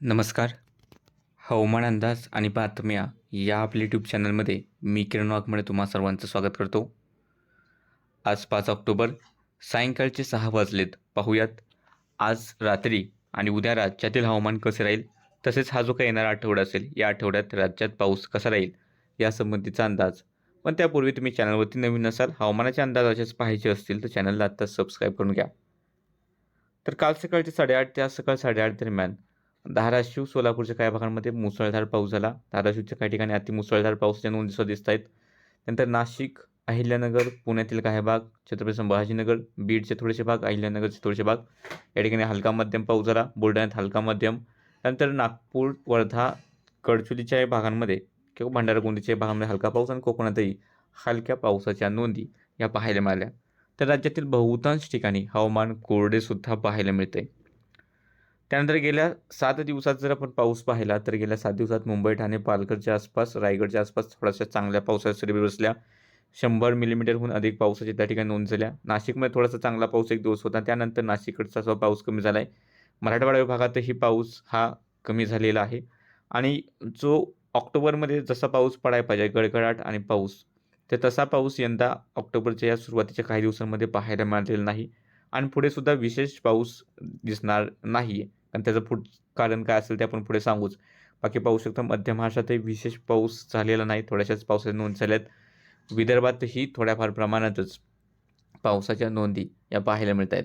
नमस्कार. हवामान अंदाज आणि बातम्या या आपल्या यूट्यूब चॅनलमध्ये मी किरण वाघमळे तुम्हा सर्वांचं स्वागत करतो. आज पाच ऑक्टोबर सायंकाळचे सहा वाजलेत. पाहूयात आज रात्री आणि उद्या राज्यातील हवामान कसे राहील? तसेच हा जो काही येणारा आठवडा असेल या आठवड्यात राज्यात पाऊस कसा राहील? यासंबंधीचा अंदाज. पण त्यापूर्वी तुम्ही चॅनलवरती नवीन नसाल हवामानाचे अंदाज असेच पाहायचे असतील तर चॅनलला आत्ताच सबस्क्राईब करून घ्या. तर काल सकाळचे साडेआठ ते आज सकाळ साडेआठ दरम्यान धाराशिव सोलापूरच्या काही भागांमध्ये मुसळधार पाऊस झाला. धाराशिवच्या काही ठिकाणी अति मुसळधार पावसाच्या नोंदी सुद्धा दिसत आहेत. नंतर नाशिक अहिल्यानगर पुण्यातील काही भाग छत्रपती संभाजीनगर बीडचे थोडेसे भाग अहिल्यानगरचे थोडेसे भाग. या ठिकाणी हलका मध्यम पाऊस झाला. बुलढाण्यात हलका मध्यम. त्यानंतर नागपूर वर्धा गडचुलीच्या भागांमध्ये किंवा भंडारा गोंदीच्या भागांमध्ये हलका पाऊस आणि कोकणातही हलक्या पावसाच्या नोंदी या पाहायला मिळाल्या. तर राज्यातील बहुतांश ठिकाणी हवामान कोरडेसुद्धा पाहायला मिळते त्यानंतर गेल्या सात दिवसात जर आपण पाऊस पाहिला तर गेल्या सात दिवसात मुंबई ठाणे पालघरच्या आसपास रायगडच्या आसपास थोड्याशा चांगल्या पावसाच्या सरी बसल्या. शंभर मिलीमीटरहून अधिक पावसाची त्या ठिकाणी नोंद झाल्या. नाशिकमध्ये थोडासा चांगला पाऊस एक दिवस होता. त्यानंतर नाशिककडचा जो पाऊस कमी झाला आहे मराठवाडा विभागातही पाऊस हा कमी झालेला आहे. आणि जो ऑक्टोबरमध्ये जसा पाऊस पडायला पाहिजे गडगडाट आणि पाऊस तर तसा पाऊस यंदा ऑक्टोबरच्या या सुरुवातीच्या काही दिवसांमध्ये पाहायला मिळालेला नाही. आणि पुढे सुद्धा विशेष पाऊस दिसणार नाही आहे आणि त्याचं पुढ कारण काय असेल ते आपण पुढे सांगूच. बाकी पाहू शकतो मध्य महाराष्ट्रातही विशेष पाऊस झालेला नाही थोड्याशाच पावसाच्या नोंद झाल्यात. विदर्भातही थोड्याफार प्रमाणातच पावसाच्या नोंदी या पाहायला मिळत आहेत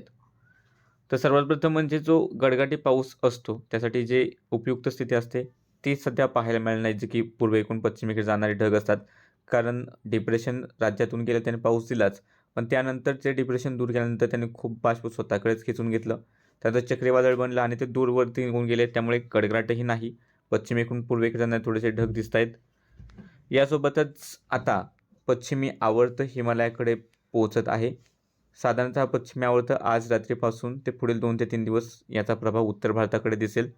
तर सर्वात प्रथम म्हणजे जो गडगाटी पाऊस असतो त्यासाठी जे उपयुक्त स्थिती असते ती सध्या पाहायला मिळाली नाही जे की पूर्वेकडून पश्चिमेकडे जाणारे ढग असतात. कारण डिप्रेशन राज्यातून गेलं त्याने पाऊस दिलाच. पण त्यानंतर ते डिप्रेशन दूर केल्यानंतर त्याने खूप बाष्प स्वतःकडेच खेचून घेतलं. त्याचं चक्रीवादळ बनलं आणि ते दूरवरती निघून गेले. त्यामुळे कडकडाटही नाही. पश्चिमेकडून पूर्वेकडे थोडेसे ढग दिसत आहेत. यासोबतच आता पश्चिमी आवर्त हिमालयाकडे पोहोचत आहे. साधारणतः पश्चिमी आवर्त आज रात्रीपासून ते पुढील दोन ते तीन दिवस याचा प्रभाव उत्तर भारताकडे दिसेल.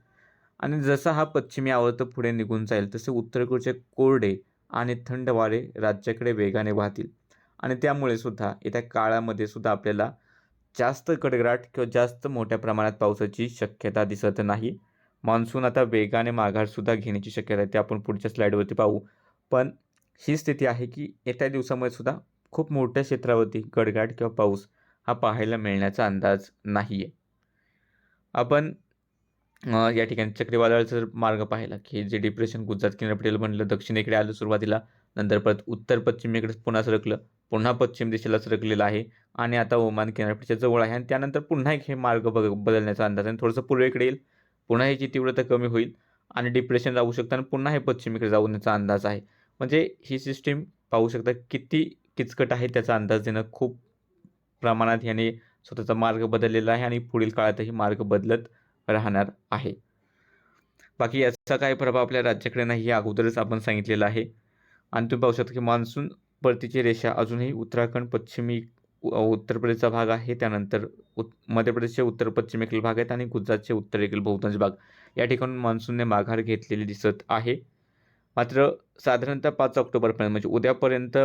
आणि जसा हा पश्चिमी आवर्त पुढे निघून जाईल तसे उत्तरेकडचे कोरडे आणि थंड वारे राज्याकडे वेगाने वाहतील. आणि त्यामुळे सुद्धा येत्या काळामध्ये सुद्धा आपल्याला जास्त कडकडाट किंवा जास्त मोठ्या प्रमाणात पावसाची शक्यता दिसत नाही. मान्सून आता वेगाने माघारसुद्धा घेण्याची शक्यता आहे. ते आपण पुढच्या स्लाईडवरती पाहू. पण ही स्थिती आहे की येत्या दिवसामध्ये सुद्धा खूप मोठ्या क्षेत्रावरती गडगाट किंवा पाऊस हा पाहायला मिळण्याचा अंदाज नाही आहे आपण या ठिकाणी चक्रीवादळाचा जर मार्ग पाहिला की जे डिप्रेशन गुजरात किनारपट्टीला बनलं दक्षिणेकडे आलं सुरुवातीला नंतर परत उत्तर पश्चिमेकडे पुन्हा सरकलं पुन्हा पश्चिम दिशेला सरकलेलं आहे आणि आता ओमान किनारपट्टीच्या जवळ आहे आणि त्यानंतर पुन्हा एक हे मार्ग बग बदलण्याचा अंदाज आहे थोडंसं पूर्वेकडे येईल. पुन्हा ह्याची तीव्रता कमी होईल आणि डिप्रेशन जाऊ शकतं आणि पुन्हा हे पश्चिमेकडे जाऊन अंदाज आहे. म्हणजे ही सिस्टीम पाहू शकता किती किचकट आहे त्याचा अंदाज देणं खूप प्रमाणात ह्याने स्वतःचा मार्ग बदललेला आहे आणि पुढील काळातही मार्ग बदलत राहणार आहे. बाकी याचा काय प्रभाव आपल्या राज्याकडे नाही हे अगोदरच आपण सांगितलेलं आहे. आणि तुम्ही पाहू शकता की मान्सून परतीची रेषा अजूनही उत्तराखंड पश्चिमी उत्तर प्रदेशचा भाग आहे. त्यानंतर उत् मध्य प्रदेशचे उत्तर पश्चिमेकडील भाग आहेत आणि गुजरातचे उत्तरेकडील बहुतांश भाग. या ठिकाणून मान्सूनने माघार घेतलेली दिसत आहे. मात्र साधारणतः पाच ऑक्टोबरपर्यंत म्हणजे उद्यापर्यंत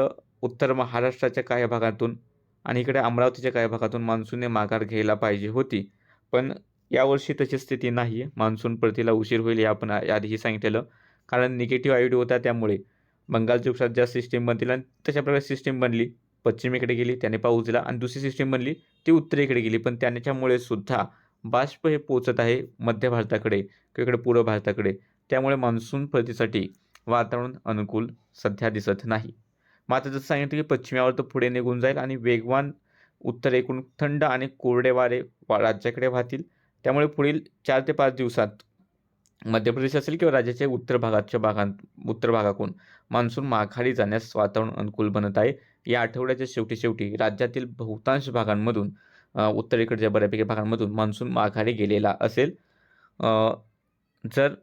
उत्तर महाराष्ट्राच्या काही भागातून आणि इकडे अमरावतीच्या काही भागातून मान्सूनने माघार घ्यायला पाहिजे होती. पण यावर्षी तशी स्थिती नाही आहे मान्सून परतीला उशीर होईल हे आपण आधीही सांगितलेलं. कारण निगेटिव्ह आयडी होता त्यामुळे. बंगालच्या उपसात ज्या सिस्टीम बनतील आणि तशा प्रकारे सिस्टीम बनली पश्चिमेकडे गेली त्याने पाऊस दिला आणि दुसरी सिस्टीम बनली ती उत्तरेकडे गेली. पण त्याच्यामुळे सुद्धा बाष्प हे पोचत आहे मध्य भारताकडे किंवा इकडे पूर्व भारताकडे. त्यामुळे मान्सून परतीसाठी वातावरण अनुकूल सध्या दिसत नाही. मात्र जसं सांगितलं की पश्चिमावर तर पुढे निघून जाईल आणि वेगवान उत्तरेकडून थंड आणि कोरडे वारे राज्याकडे वाहतील. त्यामुळे पुढील चार ते पाच दिवसात मध्य प्रदेश असेल किंवा राज्याच्या उत्तर भागाच्या भागां उत्तर भागाकडून मान्सून माघारी जाण्यास वातावरण अनुकूल बनत आहे. या आठवड्याच्या शेवटी शेवटी राज्यातील बहुतांश भागांमधून उत्तरेकडच्या बऱ्यापैकी भागांमधून मान्सून माघारी गेलेला असेल. जर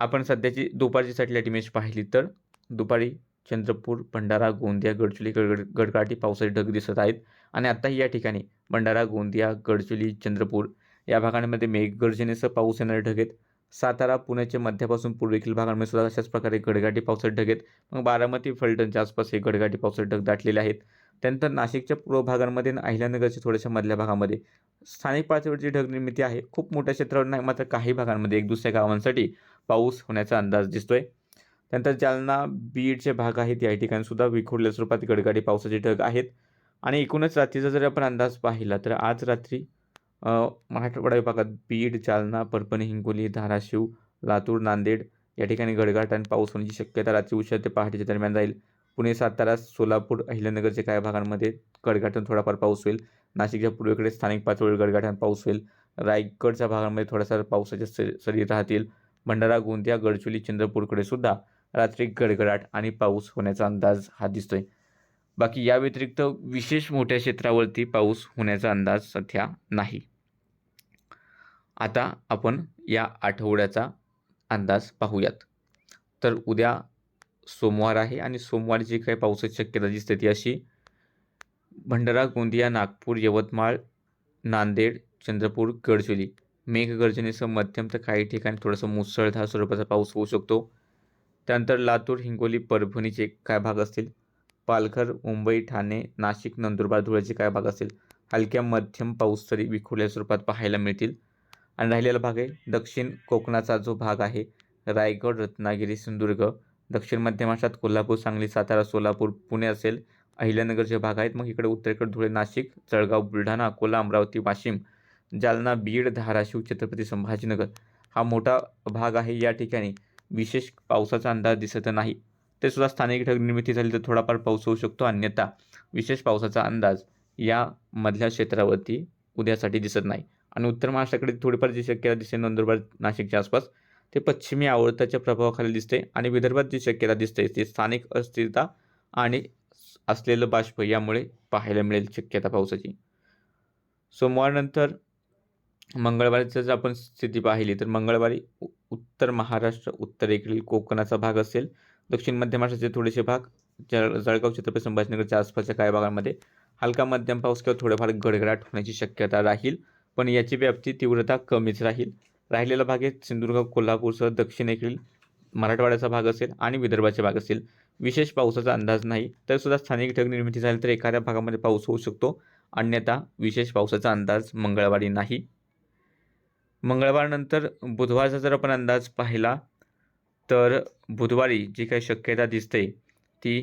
आपण सध्याची दुपारची सॅटेलाईट इमेज पाहिली तर दुपारी चंद्रपूर भंडारा गोंदिया गडचुली गड गडकाठी पावसाचे ढग दिसत आहेत. आणि आत्ताही या ठिकाणी भंडारा गोंदिया गडचुली चंद्रपूर या भागांमध्ये मेघगर्जनेसह पाऊस येणारे ढग आहेत. सातारा पुण्याच्या मध्यापासून पूर्वेखील भागांमध्ये सुद्धा अशाच प्रकारे गडगाटी पावसाचे ढग आहेत. मग बारामती फलटणच्या आसपास हे गडगाटी पावसाचे ढग दाटलेले आहेत. त्यानंतर नाशिकच्या पूर्व भागांमध्ये आणि अहिल्यानगरच्या थोड्याशा मधल्या भागामध्ये स्थानिक पातळीवरची ढग निर्मिती आहे. खूप मोठ्या क्षेत्रावर नाही मात्र काही भागांमध्ये एक दुसऱ्या गावांसाठी पाऊस होण्याचा अंदाज दिसतोय. त्यानंतर जालना बीडचे भाग आहेत. या ठिकाणी सुद्धा विखुरल्या स्वरूपात गडगडी पावसाचे ढग आहेत. आणि एकूणच रात्रीचा जर आपण अंदाज पाहिला तर आज रात्री मराठवाडा विभागात बीड जालना परभणी हिंगोली धाराशिव लातूर नांदेड या ठिकाणी गडगडाट आणि पाऊस होण्याची शक्यता रात्री उशीर ते पहाटेच्या दरम्यान राहील. पुणे सातारा सोलापूर अहिल्यानगरच्या काही भागांमध्ये गडगडाटून थोडाफार पाऊस होईल. नाशिकच्या पूर्वेकडे स्थानिक पातळीवर गडगडाट पाऊस होईल. रायगडच्या भागांमध्ये थोडासा पावसाच्या सरी सरी राहतील. भंडारा गोंदिया गडचिरोली चंद्रपूरकडे सुद्धा रात्री गडगडाट आणि पाऊस होण्याचा अंदाज हा दिसतोय. बाकी या व्यतिरिक्त विशेष मोठ्या क्षेत्रावरती पाऊस होण्याचा अंदाज सध्या नाही. आता आपण या आठवड्याचा अंदाज पाहूयात. तर उद्या सोमवार आहे आणि सोमवारी जी काही पावसाची शक्यता दिसते ती अशी भंडारा गोंदिया नागपूर यवतमाळ नांदेड चंद्रपूर गडचिरोली. मेघगर्जनेसह मध्यम तर काही ठिकाणी थोडासा मुसळधार स्वरूपाचा पाऊस होऊ शकतो. त्यानंतर लातूर हिंगोली परभणीचे काय भाग असतील? पालघर मुंबई ठाणे नाशिक नंदुरबार धुळ्याचे काय भाग असेल हलक्या मध्यम पाऊस तरी विखुरल्या स्वरूपात पाहायला मिळतील. आणि राहिलेला भाग आहे दक्षिण कोकणाचा जो भाग आहे रायगड रत्नागिरी सिंधुदुर्ग. दक्षिण मध्य महाराष्ट्रात कोल्हापूर सांगली सातारा सोलापूर पुणे असेल. अहिल्यानगरचे भाग आहेत मग इकडे उत्तरेकडे धुळे नाशिक जळगाव बुलढाणा अकोला अमरावती वाशिम जालना बीड धाराशिव छत्रपती संभाजीनगर. हा मोठा भाग आहे या ठिकाणी. विशेष पावसाचा अंदाज दिसत नाही. ते सुद्धा स्थानिक ढग निर्मिती झाली तर थोडाफार पाऊस होऊ शकतो अन्यथा विशेष पावसाचा अंदाज या मधल्या क्षेत्रावरती उद्यासाठी दिसत नाही. आणि उत्तर महाराष्ट्राकडे थोडीफार जी शक्यता दिसते नंदुरबार नाशिकच्या आसपास ते पश्चिमी आवर्ताच्या प्रभावाखाली दिसते आणि विदर्भात जी शक्यता दिसते ती स्थानिक अस्थिरता आणि असलेलं बाष्प यामुळे पाहायला मिळेल शक्यता पावसाची. सोमवारनंतर मंगळवारीचं जर आपण स्थिती पाहिली तर मंगळवारी उ- उत्तर महाराष्ट्र उत्तरेकडील कोकणाचा भाग असेल दक्षिण मध्य महाराष्ट्राचे थोडेसे भाग जळ जळगाव छत्रपती संभाजीनगरच्या आसपासच्या काही भागांमध्ये हलका मध्यम पाऊस किंवा थोडेफार गडगडाट होण्याची शक्यता राहील पण याची व्याप्ती तीव्रता कमीच राहील. राहिलेला भाग आहे सिंधुदुर्ग कोल्हापूरसह दक्षिणेकडील मराठवाड्याचा भाग असेल आणि विदर्भाचा भाग असेल. विशेष पावसाचा अंदाज नाही तर सुद्धा स्थानिक ढग निर्मिती झाली तर एखाद्या भागामध्ये पाऊस होऊ शकतो. अन्यथा विशेष पावसाचा अंदाज मंगळवारी नाही. मंगळवारनंतर बुधवारचा जर आपण अंदाज पाहिला तर बुधवारी जी काही शक्यता दिसते ती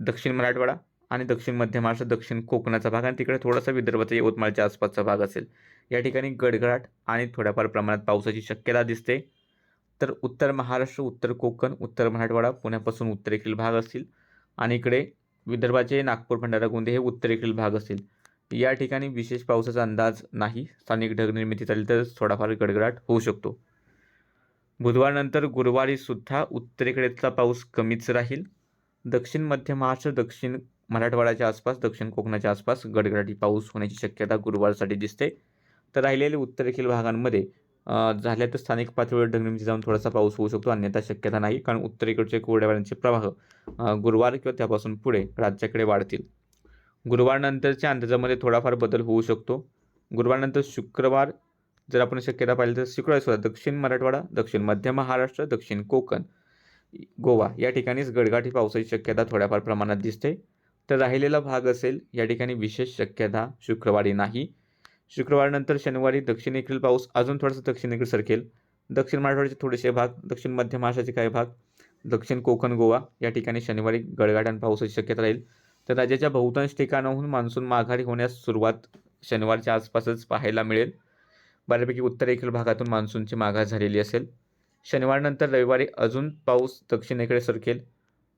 दक्षिण मराठवाडा आणि दक्षिण मध्य महाराष्ट्र दक्षिण कोकणाचा भाग आणि तिकडे थोडासा विदर्भाचा यवतमाळच्या आसपासचा भाग असेल. या ठिकाणी गडगडाट आणि थोड्याफार प्रमाणात पावसाची शक्यता दिसते. तर उत्तर महाराष्ट्र उत्तर कोकण उत्तर मराठवाडा पुण्यापासून उत्तरेकडील भाग असतील आणि इकडे विदर्भाचे नागपूर भंडारा गोंदे हे उत्तरेकडील भाग असतील. या ठिकाणी विशेष पावसाचा अंदाज नाही. स्थानिक ढगनिर्मिती झाली तर थोडाफार गडगडाट होऊ शकतो. बुधवारनंतर गुरुवारी सुद्धा उत्तरेकडेचा पाऊस कमीच राहील. दक्षिण मध्य महाराष्ट्र दक्षिण मराठवाड्याच्या आसपास दक्षिण कोकणाच्या आसपास गडगडाटी पाऊस होण्याची शक्यता गुरुवारसाठी दिसते. तर राहिलेले उत्तरेखील भागांमध्ये झाल्या तर स्थानिक पातळीवर ढगनिर्मिती जाऊन थोडासा पाऊस होऊ शकतो. अन्यथा शक्यता नाही कारण उत्तरेकडचे कोरड्यावाऱ्यांचे प्रवाह गुरुवार किंवा त्यापासून पुढे राज्याकडे वाढतील. गुरुवारनंतरच्या अंदाजामध्ये थोडाफार बदल होऊ शकतो. गुरुवारनंतर शुक्रवार जर आपण शक्यता पाहिली तर शुक्रवार सुद्धा दक्षिण मराठवाडा दक्षिण मध्य महाराष्ट्र दक्षिण कोकण गोवा या ठिकाणीच गडगाठी पावसाची शक्यता थोड्याफार प्रमाणात दिसते. तर राहिलेला भाग असेल या ठिकाणी विशेष शक्यता शुक्रवारी नाही. शुक्रवारनंतर शनिवारी दक्षिणेकडील पाऊस अजून थोडासा दक्षिणेकडे सरकेल. दक्षिण मराठवाड्याचे थोडेसे भाग दक्षिण मध्य महाराष्ट्राचे काही भाग दक्षिण कोकण गोवा या ठिकाणी शनिवारी गडगाड पावसाची शक्यता राहील. तर राज्याच्या बहुतांश ठिकाणाहून मान्सून माघारी होण्यास सुरुवात शनिवारच्या आसपासच पाहायला मिळेल. बऱ्यापैकी उत्तरेकडील भागातून मान्सूनची माघार झालेली असेल. शनिवारनंतर रविवारी अजून पाऊस दक्षिणेकडे सरकेल.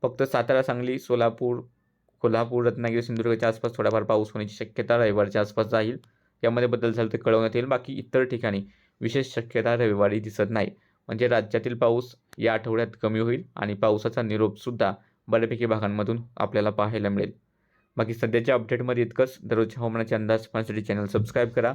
फक्त सातारा सांगली सोलापूर कोल्हापूर रत्नागिरी सिंधुदुर्गच्या आसपास थोडाफार पाऊस होण्याची शक्यता रविवारच्या आसपास राहील यामध्ये बदल झाला तर कळवण्यात येईल. बाकी इतर ठिकाणी विशेष शक्यता रविवारी दिसत नाही. म्हणजे राज्यातील पाऊस या आठवड्यात कमी होईल आणि पावसाचा निरोपसुद्धा बऱ्यापैकी भागांमधून आपल्याला पाहायला मिळेल. बाकी सध्याच्या अपडेटमध्ये इतकंच. दररोजच्या हवामानाचे अंदाज पाहण्यासाठी चॅनल सबस्क्राईब करा.